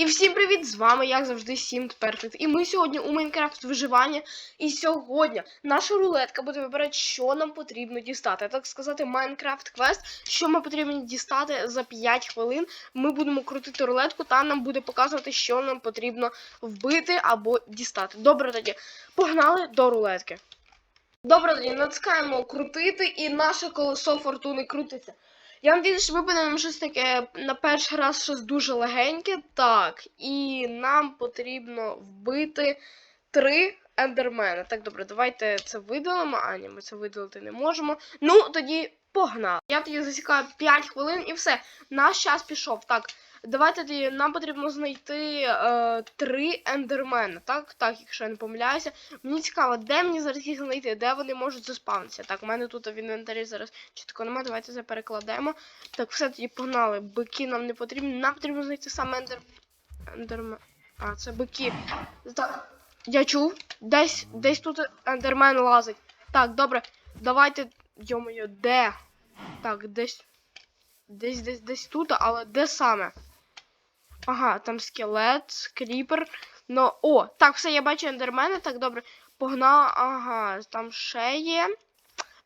І всім привіт! З вами, як завжди, Сімт Перфект. І ми сьогодні у Майнкрафт виживання. І сьогодні наша рулетка буде вибирати, що нам потрібно дістати. Так сказати, Майнкрафт квест, що ми потрібно дістати за 5 хвилин. Ми будемо крутити рулетку, та нам буде показувати, що нам потрібно вбити або дістати. Добре тоді, погнали до рулетки. Добре, тоді натискаємо крутити, і наше колесо фортуни крутиться. Я вам що випаде нам щось таке на перший раз щось дуже легеньке. Так, і нам потрібно вбити три ендермена. Так, добре, давайте це видалимо. А, ні, ми це видалити не можемо. Ну, тоді погнали. Я тоді засікаю 5 хвилин і все. Наш час пішов. Так, давайте тоді нам потрібно знайти е, три ендермена. Так, так, якщо я не помиляюся. Мені цікаво, де мені зараз їх знайти, де вони можуть заспавнитися. Так, у мене тут в інвентарі зараз чітко немає. Давайте це перекладемо. Так, все тоді погнали. Бики нам не потрібні. Нам потрібно знайти саме ендер... ендермен. А, це бики. Так, я чув. Десь, десь тут ендермен лазить. Так, добре. Давайте. Йо-моє, де? Так, десь. Десь, десь, десь тут, але де саме? Ага, там скелет, кріпер. Ну, о, так, все, я бачу ендермена. Так, добре. Погнала. Ага, там ще є.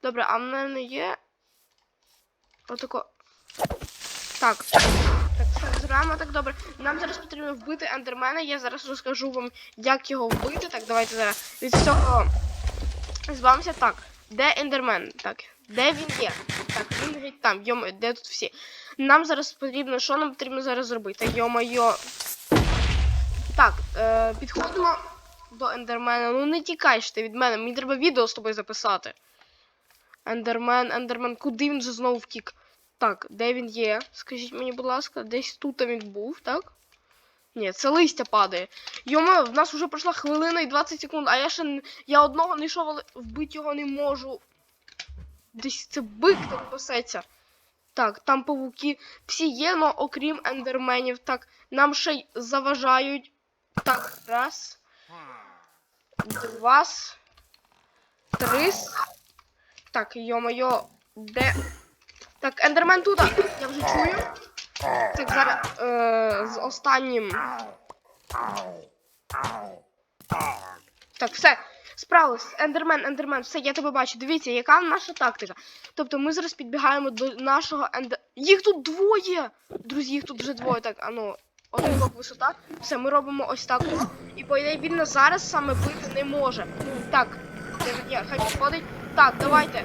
Добре, а в мене є. Отако. Так. Так, зробимо так добре. Нам зараз потрібно вбити ендермена. Я зараз розкажу вам, як його вбити. Так, давайте зараз від цього збавимося. Так, де ендермен? Так, де він є? Так, він геть там. Йомо, де тут всі? Нам зараз потрібно, що нам потрібно зараз зробити? Йо-моє. Так, е, підходимо до ендермена. Ну не тікай ж ти від мене. Мені треба відео з тобою записати. Ендермен, ендермен, куди він же знову втік? Так, де він є? Скажіть мені, будь ласка, десь тут він був, так? Ні, це листя падає. Йомо, в нас вже пройшла хвилина і 20 секунд, а я ще я одного не йшов, але вбити його не можу. Десь це бик так пасеться. Так, там павуки. Всі є, но окрім ендерменів. Так, нам ще й заважають. Так, раз. Два. Три. Так, йо-моє, де. Так, ендермен тут. Я вже чую. Так, зараз е, з останнім. Так, все. Справилась. Ендермен, ендермен, все, я тебе бачу. Дивіться, яка наша тактика. Тобто ми зараз підбігаємо до нашого ендер. Їх тут двоє! Друзі, їх тут вже двоє. Так, а ну, один блок висота. Все, ми робимо ось так. І по ідеї він нас зараз саме бити не може. Так, є? Хай підходить. Так, давайте.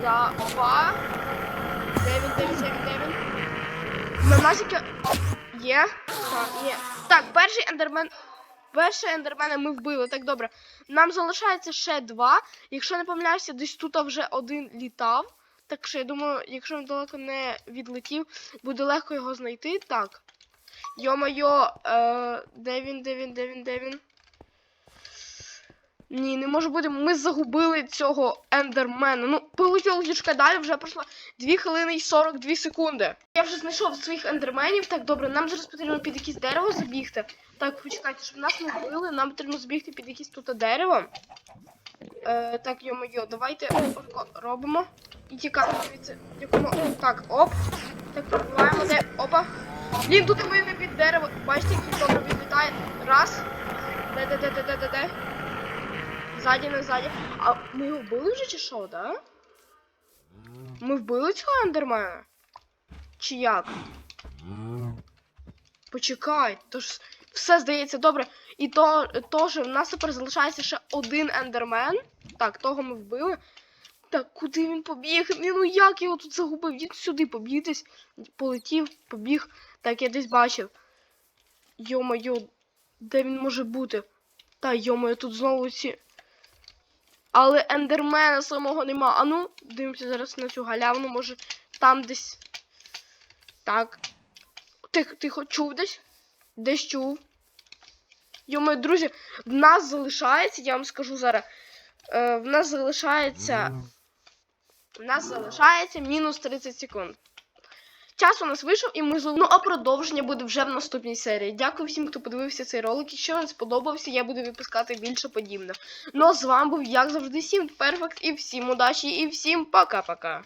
Два. На. Є? Так, є. Так, перший ендермен. Перший ендермена ми вбили. Так, добре. Нам залишається ще два. Якщо не помиляюся, десь тут вже один літав. Так що я думаю, якщо він далеко не відлетів, буде легко його знайти. Так. Йо-моє, е, де він, де він, де він, де він? Ні, не може бути. Ми загубили цього ендермена. Ну, полетіла лічка далі, вже пройшло 2 хвилини і 42 секунди. Я вже знайшов своїх ендерменів. Так, добре, нам зараз потрібно під якесь дерево забігти. Так, почекайте, щоб нас не вбили, нам потрібно збігти під якесь тут дерево. Е, так, йо-моє, давайте робимо. І тікаємо звідси. Якому... Так, оп. Так, пробиваємо де. Опа. Блін, тут ми не під дерево. Бачите, як добре відлітає. Раз. Де, де, де, де, де, де, де. Ззаді, не ззаді. А ми його вбили вже чи що, да? Ми вбили цього ендермена? Чи як? Почекай, то ж все здається добре. І то, то що в нас тепер залишається ще один ендермен. Так, того ми вбили. Так, куди він побіг? Ну як його тут загубив? Він сюди побіг десь. Полетів, побіг. Так, я десь бачив. Йо-моє, де він може бути? Та йо-моє, тут знову ці. Але ендермена самого нема. А ну, дивимося зараз на цю галявну, може там десь. Так. Тихо, тихо, чув десь? Десь чув. Йо-моє, друзі, в нас залишається, я вам скажу зараз. Е, в нас залишається. В нас залишається мінус 30 секунд. Час у нас вийшов і зловили. Ну, а продовження буде вже в наступній серії. Дякую всім, хто подивився цей ролик. Якщо вам сподобався, я буду випускати більше подібне. Ну а з вами був, як завжди, Сім Перфект. І всім удачі, і всім пока-пока.